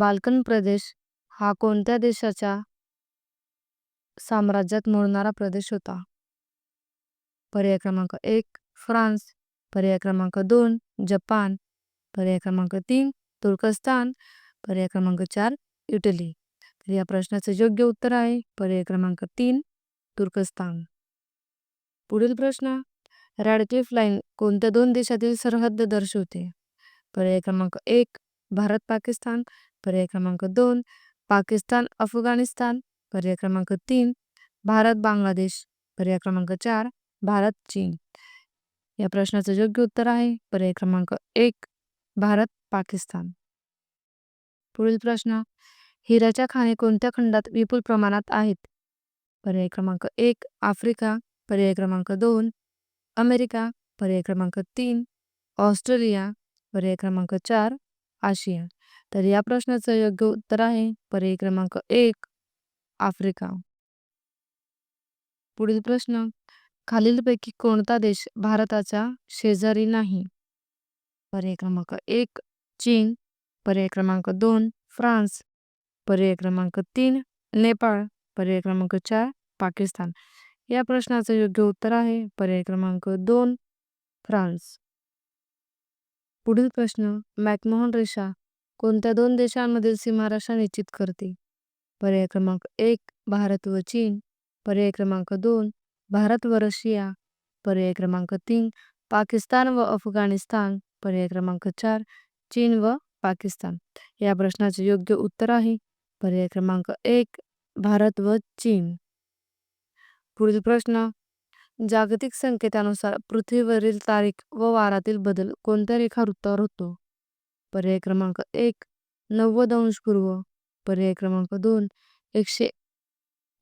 Balkan प्रदेश हा कोणत्या देशाच्या साम्राज्यात मोडणारा प्रदेश होता? पर्याय क्रमांक एक फ्रान्स. पर्याय क्रमांक दोन जपान. पर्याय क्रमांक तीन तुर्कस्तान. पर्याय क्रमांक चार इटली. तर या प्रश्नाचे योग्य उत्तर आहे. पर्याय क्रमांक तीन तुर्कस्तान. पुढील प्रश्न. रॅडक्लिफ लाईन कोणत्या दोन देशातील सरहद्द दर्शवते? पर्याय क्रमांक एक भारत पाकिस्तान पर्याय क्रमांक दोन पाकिस्तान अफगाणिस्तान पर्याय क्रमांक तीन भारत बांगलादेश पर्याय क्रमांक चार भारत चीन. या प्रश्नाचं योग्य उत्तर आहे पर्याय क्रमांक एक भारत पाकिस्तान. पुढील प्रश्न हिऱ्याच्या खाणी कोणत्या खंडात विपुल प्रमाणात आहेत? पर्याय क्रमांक एक आफ्रिका पर्याय क्रमांक दोन अमेरिका पर्याय क्रमांक तीन ऑस्ट्रेलिया पर्याय क्रमांक चार आशिया तर या प्रश्नाचं योग्य उत्तर आहे पर्याय क्रमांक एक आफ्रिका. पुढील प्रश्न खालीलपैकी कोणता देश भारताच्या शेजारी नाही? पर्याय क्रमांक एक चीन. पर्याय क्रमांक दोन फ्रान्स. पर्याय क्रमांक तीन नेपाळ. पर्याय क्रमांक चार पाकिस्तान. या प्रश्नाचं योग्य उत्तर आहे पर्याय क्रमांक दोन फ्रान्स. पुढील प्रश्न मॅकमोहन रेषा कोणत्या दोन देशांमधील सीमारेषा निश्चित करते? पर्याय क्रमांक एक भारत व चीन. पर्याय क्रमांक दोन भारत व रशिया. पर्याय क्रमांक तीन पाकिस्तान व अफगाणिस्तान. पर्याय क्रमांक चार चीन व पाकिस्तान. या प्रश्नाचे योग्य उत्तर आहे. पर्याय क्रमांक एक भारत व चीन. पुढील प्रश्न जागतिक संकेतानुसार पृथ्वीवरील तारीख व वारातील बदल कोणत्या रेखावृत्तावर होतो? पर्याय क्रमांक एक नव्वद अंश पूर्व. पर्याय क्रमांक दोन एकशे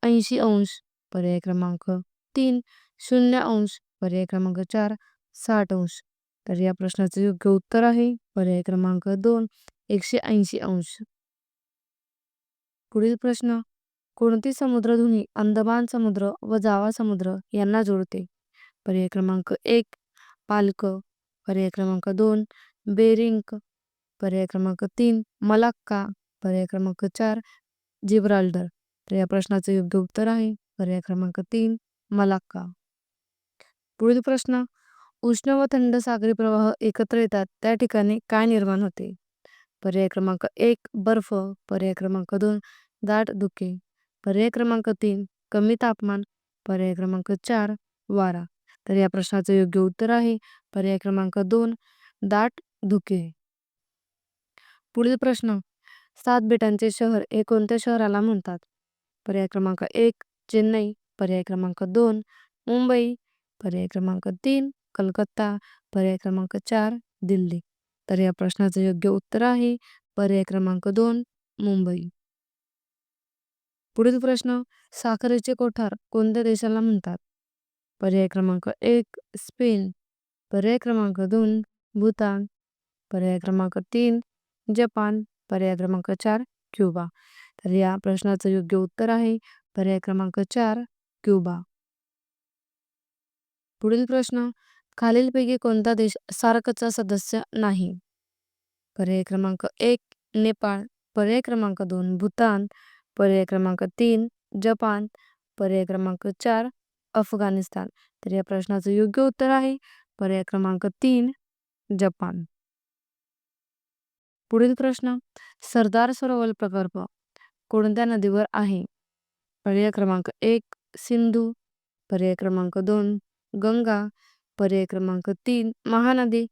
ऐंशी अंश. पर्याय क्रमांक तीन शून्य अंश. पर्याय क्रमांक चार साठ अंश. तर या प्रश्नाचे योग्य उत्तर आहे. पर्याय क्रमांक दोन एकशे ऐंशी अंश. पुढील प्रश्न कोणती समुद्रधुनी अंदमान समुद्र व जावा समुद्र यांना जोडते? पर्याय क्रमांक एक पालक. पर्याय क्रमांक दोन बेरिंक. पर्याय क्रमांक तीन मलाक्का. पर्याय क्रमांक चार जिब्राल्डर तर या प्रश्नाचं योग्य उत्तर आहे. पर्याय क्रमांक तीन मलाक्का. पुढील प्रश्न. उष्ण व थंड सागरी प्रवाह एकत्र येतात. त्या ठिकाणी काय निर्माण होते? पर्याय क्रमांक एक बर्फ. पर्याय क्रमांक दोन दाट धुके. पर्याय क्रमांक तीन कमी तापमान पर्याय क्रमांक चार वारा. तर या प्रश्नाचं योग्य उत्तर आहे. पर्याय क्रमांक दोन दाट धुके. पुढील प्रश्न. सात बेटांचे शहर हे कोणत्या शहराला म्हणतात? पर्याय क्रमांक एक चेन्नई. पर्याय क्रमांक दोन मुंबई. पर्याय क्रमांक तीन कलकत्ता. पर्याय क्रमांक चार दिल्ली. तर या प्रश्नाचं योग्य उत्तर आहे. पर्याय क्रमांक दोन मुंबई. पुढील प्रश्न साखरेचे कोठार कोणत्या देशाला म्हणतात? पर्याय क्रमांक एक स्पेन. पर्याय क्रमांक दोन भूतान. पर्याय क्रमांक तीन जपान. पर्याय क्रमांक चार क्युबा. तर या प्रश्नाचं योग्य उत्तर आहे पर्याय क्रमांक चार क्युबा. पुढील प्रश्न खालीलपैकी कोणता देश सार्कचा सदस्य नाही? पर्याय क्रमांक एक नेपाळ. पर्याय क्रमांक दोन भूतान. पर्याय क्रमांक तीन जपान पर्याय क्रमांक चार अफगाणिस्तान. तर या प्रश्नाचं योग्य उत्तर आहे पर्याय क्रमांक तीन जपान. पुढील प्रश्न सरदार सरोवर प्रकल्प कोणत्या नदीवर आहे? पर्याय क्रमांक एक सिंधू. पर्याय क्रमांक दोन गंगा. पर्याय क्रमांक तीन महानदी.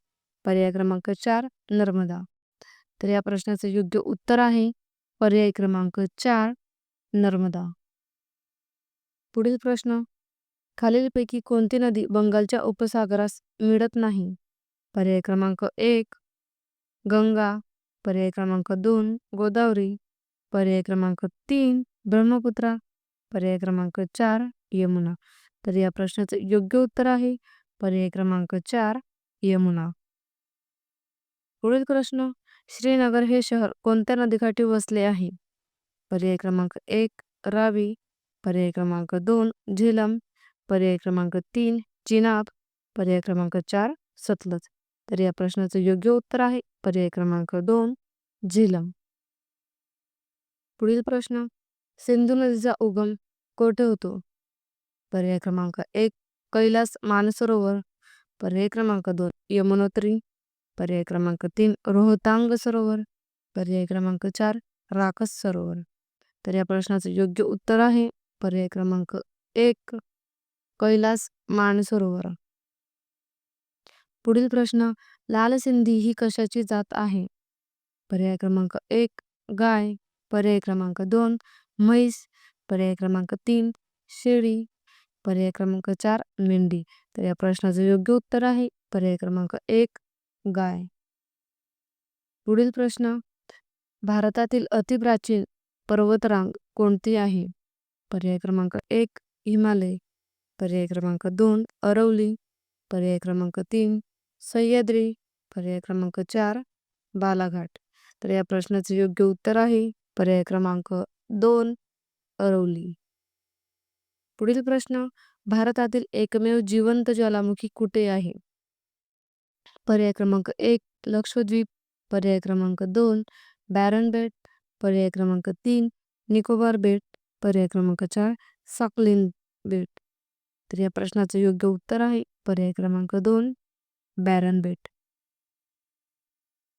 पर्याय क्रमांक चार नर्मदा. तर या प्रश्नाचं योग्य उत्तर आहे पर्याय क्रमांक चार नर्मदा. पुढील प्रश्न. खालीलपैकी कोणती नदी बंगालच्या उपसागरास मिळत नाही? पर्याय क्रमांक एक गंगा. पर्याय क्रमांक दोन गोदावरी. पर्याय क्रमांक तीन ब्रह्मपुत्रा. पर्याय क्रमांक चार यमुना. तर या प्रश्नाचं योग्य उत्तर आहे. पर्याय क्रमांक चार यमुना. पुढील प्रश्न. श्रीनगर हे शहर कोणत्या नदीकाठी वसले आहे? पर्याय क्रमांक एक रावी. पर्याय क्रमांक दोन झेलम. पर्याय क्रमांक तीन चिनाब. पर्याय क्रमांक चार सतलज. तर या प्रश्नाचं योग्य उत्तर आहे. पर्याय क्रमांक दोन झेलम. पुढील प्रश्न सिंधू नदीचा उगम कोठे होतो? पर्याय क्रमांक एक कैलास मानसरोवर. पर्याय क्रमांक दोन यमुनोत्री. पर्याय क्रमांक तीन रोहतांग सरोवर. पर्याय क्रमांक चार राकस सरोवर. तर या प्रश्नाचं योग्य उत्तर आहे. पर्याय क्रमांक एक कैलास मानसरोवर. पुढील प्रश्न लाल सिंधी ही कशाची जात आहे? पर्याय क्रमांक एक गाय. पर्याय क्रमांक दोन म्हैस. पर्याय क्रमांक तीन शेळी. पर्याय क्रमांक चार मेंढी. तर या प्रश्नाचं योग्य उत्तर आहे. पर्याय क्रमांक एक गाय. पुढील प्रश्न. भारतातील अतिप्राचीन पर्वतरांग कोणती आहे? पर्याय क्रमांक एक हिमालय. पर्याय क्रमांक दोन अरवली पर्याय क्रमांक तीन सह्याद्री. पर्याय क्रमांक चार बालाघाट. तर या प्रश्नाचे योग्य उत्तर आहे. पर्याय क्रमांक दोन अरवली पुढील प्रश्न. भारतातील एकमेव जिवंत ज्वालामुखी कुठे आहे? पर्याय क्रमांक एक लक्षद्वीप. पर्याय क्रमांक दोन बॅरन बेट. पर्याय क्रमांक तीन निकोबार बेट. पर्याय क्रमांक चार साकलिन बेट. तर या प्रश्नाचं योग्य उत्तर आहे. पर्याय क्रमांक दोन बॅरन बेट.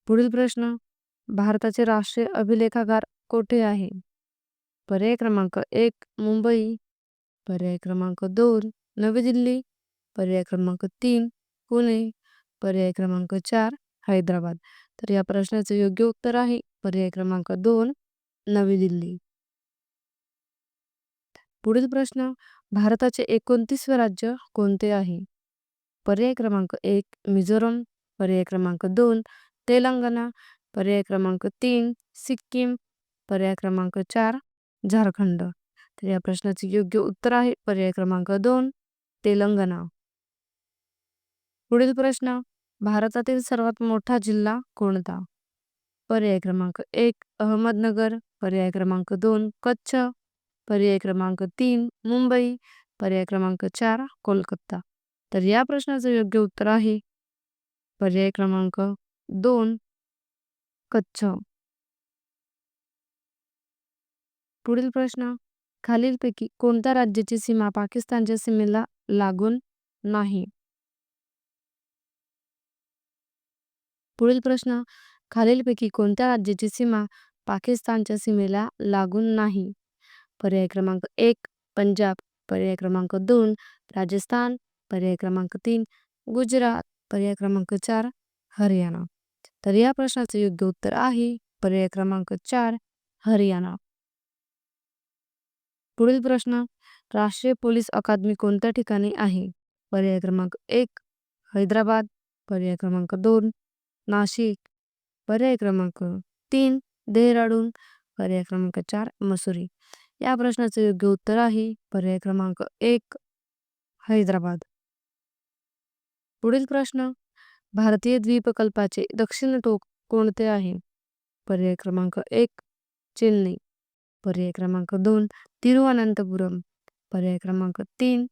पुढील प्रश्न भारताचे राष्ट्रीय अभिलेखागार कोठे आहे? पर्याय क्रमांक एक मुंबई. पर्याय क्रमांक दोन नवी दिल्ली. पर्याय क्रमांक तीन पुणे. पर्याय क्रमांक चार हैदराबाद. तर या प्रश्नाचं योग्य उत्तर आहे पर्याय क्रमांक दोन नवी दिल्ली. पुढील प्रश्न भारताचे एकोणतीसवे राज्य कोणते आहे? पर्याय क्रमांक एक मिझोरम. पर्याय क्रमांक दोन तेलंगणा. पर्याय क्रमांक तीन सिक्कीम. पर्याय क्रमांक चार झारखंड. तर या प्रश्नाचे योग्य उत्तर आहे पर्याय क्रमांक दोन तेलंगणा. पुढील प्रश्न भारतातील सर्वात मोठा जिल्हा कोणता? पर्याय क्रमांक एक अहमदनगर. पर्याय क्रमांक दोन कच्छ. पर्याय क्रमांक तीन मुंबई. पर्याय क्रमांक चार कोलकाता. तर या प्रश्नाचं योग्य उत्तर आहे. पर्याय क्रमांक दोन कच्छ. पुढील प्रश्न. खालीलपैकी कोणत्या राज्याची सीमा पाकिस्तानच्या सीमेला लागून नाही? पुढील प्रश्न खालीलपैकी कोणत्या राज्याची सीमा पाकिस्तानच्या सीमेला लागून नाही? पर्याय क्रमांक एक पंजाब. पर्याय क्रमांक दोन राजस्थान. पर्याय क्रमांक तीन गुजरात. पर्याय क्रमांक चार हरियाणा. तर या प्रश्नाचं योग्य उत्तर आहे पर्याय क्रमांक चार हरियाणा. पुढील प्रश्न राष्ट्रीय पोलीस अकादमी कोणत्या ठिकाणी आहे? पर्याय क्रमांक एक हैदराबाद. पर्याय क्रमांक दोन नाशिक पर्याय क्रमांक तीन देहराडून पर्याय क्रमांक चार मसुरी. या प्रश्नाचं योग्य उत्तर आहे पर्याय क्रमांक एक हैदराबाद. पुढील प्रश्न भारतीय द्वीपकल्पाचे दक्षिण टोक कोणते आहे? पर्याय क्रमांक एक चेन्नई. पर्याय क्रमांक दोन तिरुवनंतपुरम. पर्याय क्रमांक तीन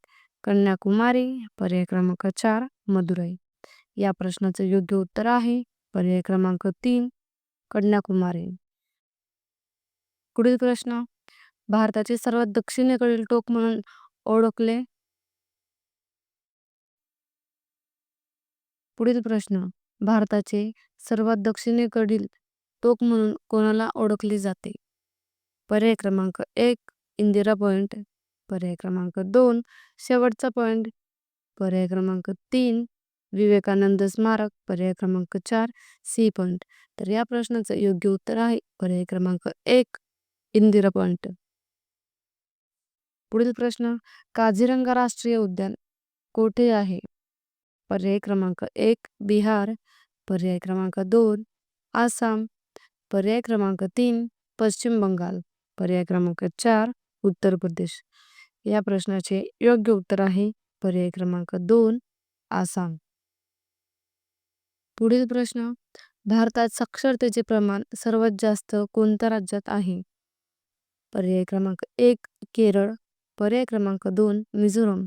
कन्याकुमारी. पर्याय क्रमांक चार मदुराई. या प्रश्नाचं योग्य उत्तर आहे पर्याय क्रमांक तीन कन्याकुमारी. पुढील प्रश्न. भारताचे सर्वात दक्षिणेकडील टोक म्हणून ओळखले. पुढील प्रश्न. भारताचे सर्वात दक्षिणेकडील टोक म्हणून कोणाला ओळखले जाते? पर्याय क्रमांक एक इंदिरा पॉइंट. पर्याय क्रमांक दोन शेवटचा पॉइंट. पर्याय क्रमांक तीन विवेकानंद स्मारक पर्याय क्रमांक चार सी पॉइंट. तर या प्रश्नाचं योग्य उत्तर आहे पर्याय क्रमांक एक इंदिरा पॉइंट. पुढील प्रश्न काझीरंगा राष्ट्रीय उद्यान कोठे आहे? पर्याय क्रमांक एक बिहार. पर्याय क्रमांक दोन आसाम. पर्याय क्रमांक तीन पश्चिम बंगाल. पर्याय क्रमांक चार उत्तर प्रदेश. या प्रश्नाचे योग्य उत्तर आहे पर्याय क्रमांक दोन आसाम. पुढील प्रश्न भारतात साक्षरतेचे प्रमाण सर्वात जास्त कोणत्या राज्यात आहे? पर्याय क्रमांक एक केरळ. पर्याय क्रमांक दोन मिझोरम.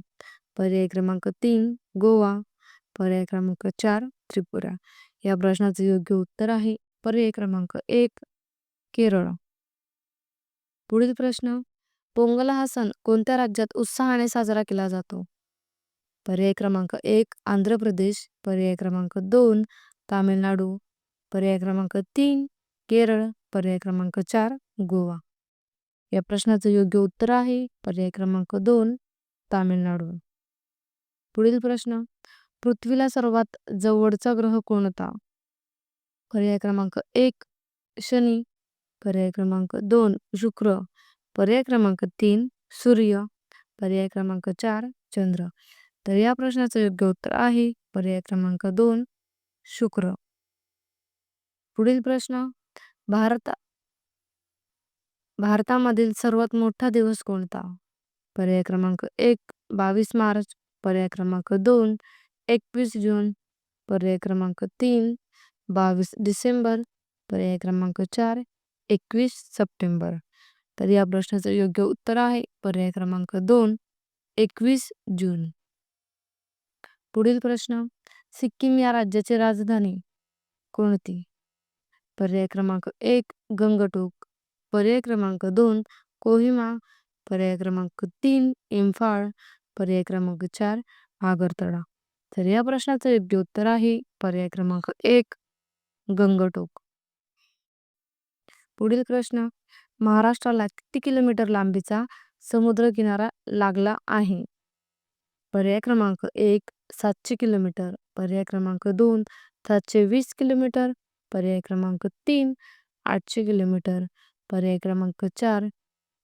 पर्याय क्रमांक तीन गोवा. पर्याय क्रमांक चार त्रिपुरा. या प्रश्नाचे योग्य उत्तर आहे. पर्याय क्रमांक एक केरळ. पुढील प्रश्न पोंगल हा सण कोणत्या राज्यात उत्साहाने साजरा केला जातो? पर्याय क्रमांक एक आंध्र प्रदेश. पर्याय क्रमांक दोन तामिळनाडू. पर्याय क्रमांक तीन केरळ. पर्याय क्रमांक चार गोवा. या प्रश्नाचं योग्य उत्तर आहे. पर्याय क्रमांक दोन तामिळनाडू. पुढील प्रश्न. पृथ्वीला सर्वात जवळचा ग्रह कोणता? पर्याय क्रमांक एक शनी. पर्याय क्रमांक दोन शुक्र. पर्याय क्रमांक तीन सूर्य. पर्याय क्रमांक चार चंद्र. तर या प्रश्नाचं योग्य उत्तर आहे पर्याय क्रमांक दोन शुक्र. पुढील प्रश्न भारत भारतामधील सर्वात मोठा दिवस कोणता? पर्याय क्रमांक एक बावीस मार्च. पर्याय क्रमांक दोन एकवीस जून. पर्याय क्रमांक तीन बावीस डिसेंबर. पर्याय क्रमांक चार एकवीस सप्टेंबर. तर या प्रश्नाचं योग्य उत्तर आहे. पर्याय क्रमांक दोन एकवीस जून. पुढील प्रश्न सिक्कीम या राज्याची राजधानी कोणती? पर्याय क्रमांक एक गंगटोक. पर्याय क्रमांक दोन कोहिमा. पर्याय क्रमांक तीन इम्फाळ. पर्याय क्रमांक चार आगरतळा. तर या प्रश्नाचं योग्य उत्तर आहे पर्याय क्रमांक एक गंगटोक. पुढील प्रश्न महाराष्ट्राला किती किलोमीटर लांबीचा समुद्र किनारा लागला आहे? पर्याय क्रमांक एक सातशे किलोमीटर पर्याय क्रमांक दोन सातशे वीस किलोमीटर पर्याय क्रमांक तीन आठशे किलोमीटर पर्याय क्रमांक चार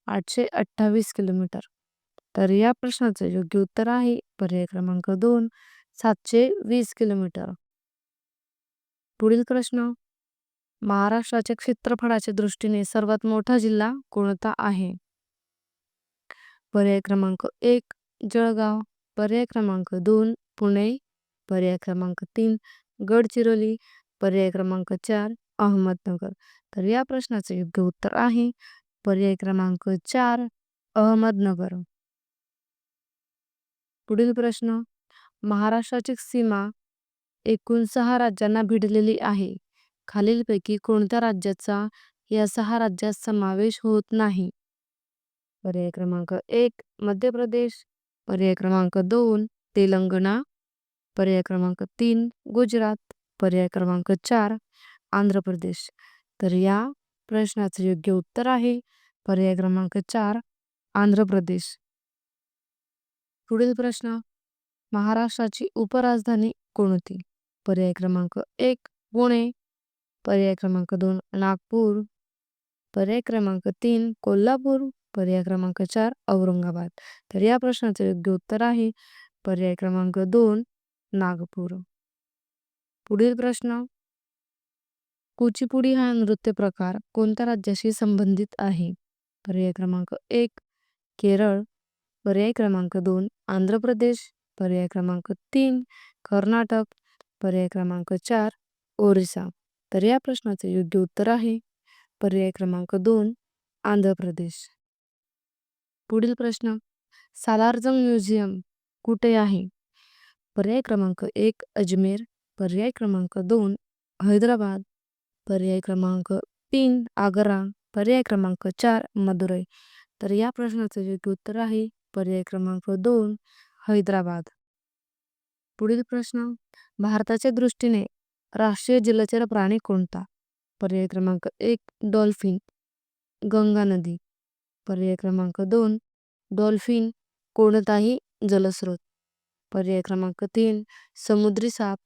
आठशे अठ्ठावीस किलोमीटर. तर या प्रश्नाचं योग्य उत्तर आहे पर्याय क्रमांक दोन सातशे वीस किलोमीटर. पुढील प्रश्न. महाराष्ट्राच्या क्षेत्रफळाच्या दृष्टीने सर्वात मोठा जिल्हा कोणता आहे? पर्याय क्रमांक एक जळगाव. पर्याय क्रमांक दोन पुणे पर्याय क्रमांक तीन गडचिरोली पर्याय क्रमांक चार अहमदनगर. तर या प्रश्नाचं योग्य उत्तर आहे पर्याय क्रमांक चार अहमदनगर. पुढील प्रश्न महाराष्ट्राची सीमा एकूण सहा राज्यांना भिडलेली आहे. खालीलपैकी कोणत्या राज्याचा या सहा राज्यात समावेश होत नाही? पर्याय क्रमांक एक मध्य प्रदेश. पर्याय क्रमांक दोन तेलंगणा पर्याय क्रमांक तीन गुजरात पर्याय क्रमांक चार आंध्र प्रदेश. तर या प्रश्नाचं योग्य उत्तर आहे. पर्याय क्रमांक चार आंध्र प्रदेश. पुढील प्रश्न महाराष्ट्राची उपराजधानी कोणती पर्याय क्रमांक एक पुणे. पर्याय क्रमांक दोन नागपूर. पर्याय क्रमांक तीन कोल्हापूर. पर्याय क्रमांक चार औरंगाबाद. तर या प्रश्नाचं योग्य उत्तर आहे. पर्याय क्रमांक दोन नागपूर पुढील प्रश्न. कुचिपुडी हा नृत्य प्रकार कोणत्या राज्याशी संबंधित आहे? पर्याय क्रमांक एक केरळ. पर्याय क्रमांक दोन आंध्र प्रदेश. पर्याय क्रमांक तीन कर्नाटक. पर्याय क्रमांक चार ओरिसा. तर या प्रश्नाचे योग्य उत्तर आहे. पर्याय क्रमांक दोन आंध्र प्रदेश. पुढील प्रश्न. सालारजंग म्युझियम कुठे आहे? पर्याय क्रमांक एक अजमेर. पर्याय क्रमांक दोन हैदराबाद. पर्याय क्रमांक तीन आग्रा. पर्याय क्रमांक चार मदुरई तर या प्रश्नाचं योग्य उत्तर आहे. पर्याय क्रमांक दोन हैदराबाद. पुढील प्रश्न. भारताच्या दृष्टीने राष्ट्रीय जलचर प्राणी कोणता? पर्याय क्रमांक एक डॉल्फिन. गंगा नदी. पर्याय क्रमांक दोन डॉल्फिन कोणताही जलस्रोत. पर्याय क्रमांक तीन समुद्री साप.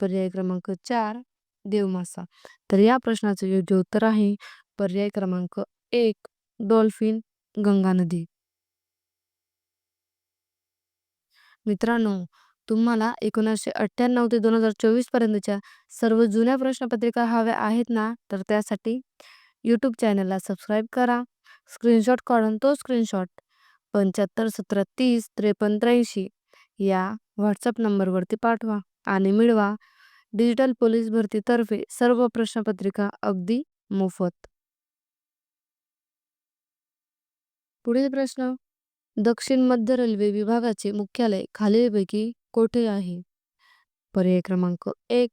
पर्याय क्रमांक चार देवमासा. तर या प्रश्नाचं योग्य उत्तर आहे पर्याय क्रमांक एक डॉल्फिन गंगा नदी. मित्रांनो तुम्हाला एकोणीसशे अठ्ठ्याण्णव ते दोन हजार चोवीस पर्यंतच्या सर्व जुन्या प्रश्नपत्रिका हव्या आहेत ना? तर त्यासाठी यूट्यूब चॅनलला सबस्क्राईब करा. स्क्रीनशॉट काढून तो स्क्रीनशॉट पंच्याहत्तर सतरा तीस त्रेपन्न त्र्याऐंशी या व्हॉट्सअप नंबरवरती पाठवा आणि मिळवा डिजिटल पोलीस भरतीतर्फे सर्व प्रश्नपत्रिका अगदी मोफत. पुढील प्रश्न. दक्षिण मध्य रेल्वे विभागाचे मुख्यालय खालीलपैकी कोठे आहे? पर्याय क्रमांक एक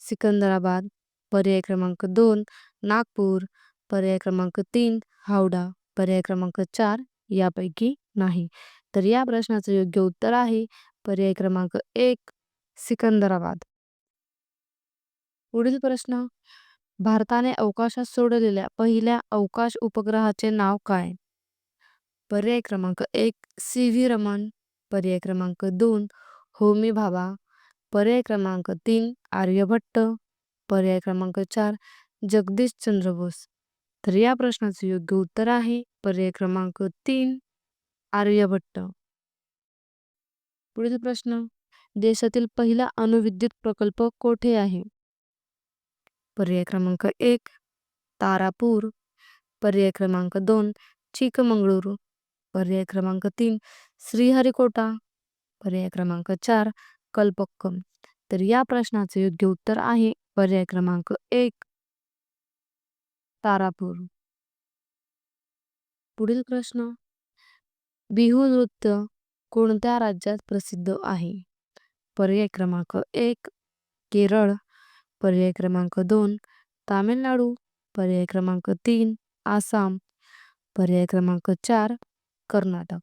सिकंदराबाद. पर्याय क्रमांक दोन नागपूर. पर्याय क्रमांक तीन हावडा. पर्याय क्रमांक चार यापैकी नाही. तर या प्रश्नाचं योग्य उत्तर आहे पर्याय क्रमांक एक सिकंदराबाद. पुढील प्रश्न भारताने अवकाशात सोडलेल्या पहिल्या अवकाश उपग्रहाचे नाव काय? पर्याय क्रमांक एक सी व्ही रमन पर्याय क्रमांक दोन होमी भाभा. पर्याय क्रमांक तीन आर्यभट्ट. पर्याय क्रमांक चार जगदीश चंद्र बोस. तर या प्रश्नाचं योग्य उत्तर आहे. पर्याय क्रमांक तीन आर्यभट्ट पुढील प्रश्न. देशातील पहिला अणुविद्युत प्रकल्प कोठे आहे? पर्याय क्रमांक एक तारापूर. पर्याय क्रमांक दोन चिकमंगळूर. पर्याय क्रमांक तीन श्रीहरिकोटा. पर्याय क्रमांक चार कल्पक्कम. तर या प्रश्नाचे योग्य उत्तर आहे. पर्याय क्रमांक एक तारापूर. पुढील प्रश्न. बिहू नृत्य कोणत्या राज्यात प्रसिद्ध आहे? पर्याय क्रमांक एक केरळ. पर्याय क्रमांक दोन तामिळनाडू. पर्याय क्रमांक तीन आसाम. पर्याय क्रमांक चार कर्नाटक.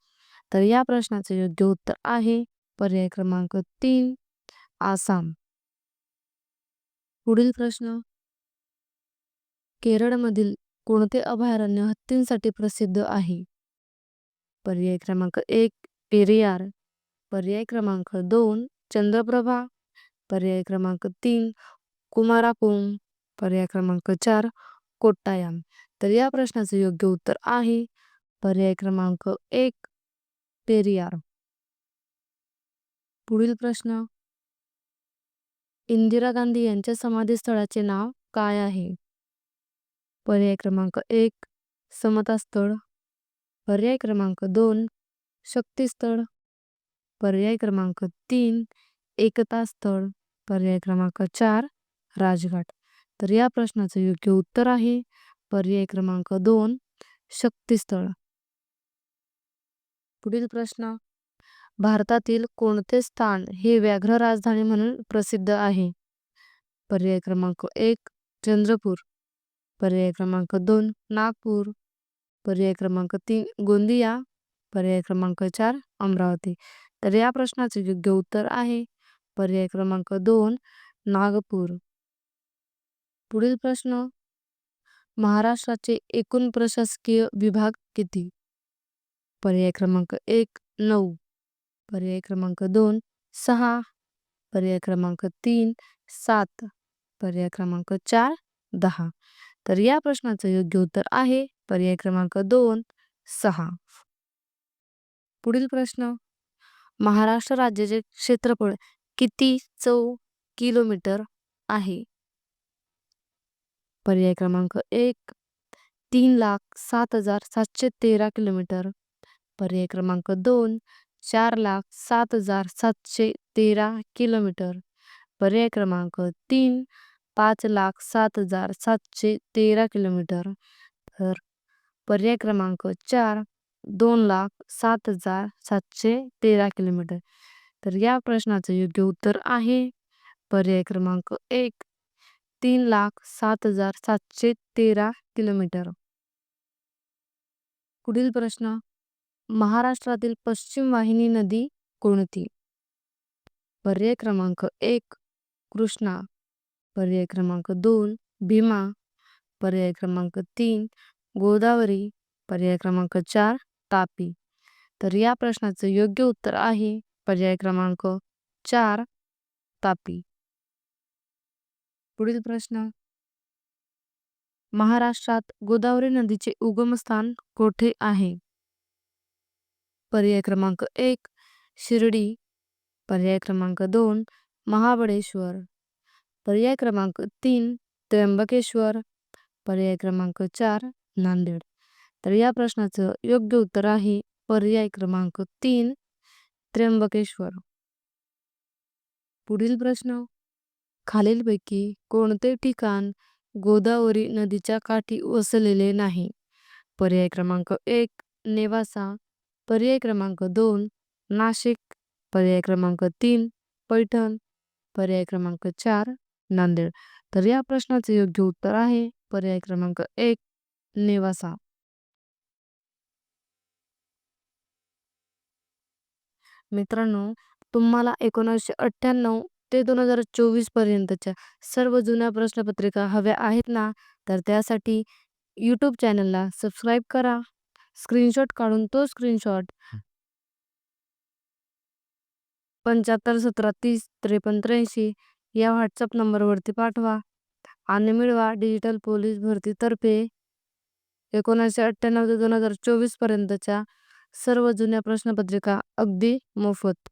तर या प्रश्नाचे योग्य उत्तर आहे पर्याय क्रमांक तीन आसाम. पुढील प्रश्न. केरळमधील कोणते अभयारण्य हत्तींसाठी प्रसिद्ध आहे? पर्याय क्रमांक एक पेरियार. पर्याय क्रमांक दोन चंद्रप्रभा. पर्याय क्रमांक तीन कुमाराकोम पर्याय क्रमांक चार कोट्टायाम. तर या प्रश्नाचं योग्य उत्तर आहे. पर्याय क्रमांक एक पेरियार. पुढील प्रश्न. इंदिरा गांधी यांच्या समाधीस्थळाचे नाव काय आहे? पर्याय क्रमांक एक समता स्थळ पर्याय क्रमांक दोन शक्तीस्थळ. पर्याय क्रमांक तीन एकता स्थळ पर्याय क्रमांक चार राजघाट. तर या प्रश्नाचं योग्य उत्तर आहे. पर्याय क्रमांक दोन शक्तीस्थळ. पुढील प्रश्न. भारतातील कोणते स्थान हे व्याघ्र राजधानी म्हणून प्रसिद्ध आहे? पर्याय क्रमांक एक चंद्रपूर. पर्याय क्रमांक दोन नागपूर. पर्याय क्रमांक तीन गोंदिया. पर्याय क्रमांक चार अमरावती. तर या प्रश्नाचे योग्य उत्तर आहे. पर्याय क्रमांक दोन नागपूर. पुढील प्रश्न. महाराष्ट्राचे एकूण प्रशासकीय विभाग किती? पर्याय क्रमांक एक नऊ. पर्याय क्रमांक दोन सहा. पर्याय क्रमांक तीन सात. पर्याय क्रमांक चार दहा. तर या प्रश्नाचं योग्य उत्तर आहे पर्याय क्रमांक दोन सहा. पुढील प्रश्न. महाराष्ट्र राज्याचे क्षेत्रफळ किती चौ किलोमीटर आहे? पर्याय क्रमांक एक तीन लाख सात हजार सातशे तेरा किलोमीटर. पर्याय क्रमांक दोन चार लाख सात हजार सातशे तेरा किलोमीटर. पर्याय क्रमांक तीन पाच लाख सात हजार सातशे तेरा किलोमीटर. तर पर्याय क्रमांक चार दोन लाख सात हजार सातशे तेरा किलोमीटर. तर या प्रश्नाचं योग्य उत्तर आहे. पर्याय क्रमांक एक तीन लाख सात हजार सातशे तेरा किलोमीटर. पुढील प्रश्न महाराष्ट्रातील पश्चिम वाहिनी नदी कोणती? पर्याय क्रमांक एक कृष्णा. पर्याय क्रमांक दोन भीमा. पर्याय क्रमांक तीन गोदावरी. पर्याय क्रमांक चार तापी. तर या प्रश्नाचं योग्य उत्तर आहे पर्याय क्रमांक चार तापी. पुढील प्रश्न. महाराष्ट्रात गोदावरी नदीचे उगमस्थान कोठे आहे? पर्याय क्रमांक एक शिर्डी. पर्याय क्रमांक दोन महाबळेश्वर. पर्याय क्रमांक तीन त्र्यंबकेश्वर पर्याय क्रमांक चार नांदेड तर या प्रश्नाचं योग्य उत्तर आहे पर्याय क्रमांक तीन त्र्यंबकेश्वर पुढील प्रश्न खालीलपैकी कोणते ठिकाण गोदावरी नदीच्या काठी वसलेले नाही पर्याय क्रमांक एक नेवासा पर्याय क्रमांक दोन नाशिक पर्याय क्रमांक तीन पैठण पर्याय क्रमांक चार नांदेड. तर या प्रश्नाचे योग्य उत्तर आहे पर्याय क्रमांक एक नेवासा. मित्रांनो तुम्हाला एकोणीसशे अठ्ठ्याण्णव ते दोन हजार चोवीस पर्यंतच्या सर्व जुन्या प्रश्नपत्रिका हव्या आहेत ना? तर त्यासाठी यूट्यूब चॅनलला सबस्क्राईब करा. स्क्रीनशॉट काढून तो स्क्रीनशॉट. पंच्याहत्तर सतरा तीस त्रेपन्न त्र्याऐंशी या व्हॉट्सअप नंबरवरती पाठवा आणि मिळवा डिजिटल पोलीस भरतीतर्फे एकोणीसशे अठ्ठ्याण्णव ते दोन हजार चोवीसपर्यंतच्या सर्व जुन्या प्रश्नपत्रिका अगदी मोफत.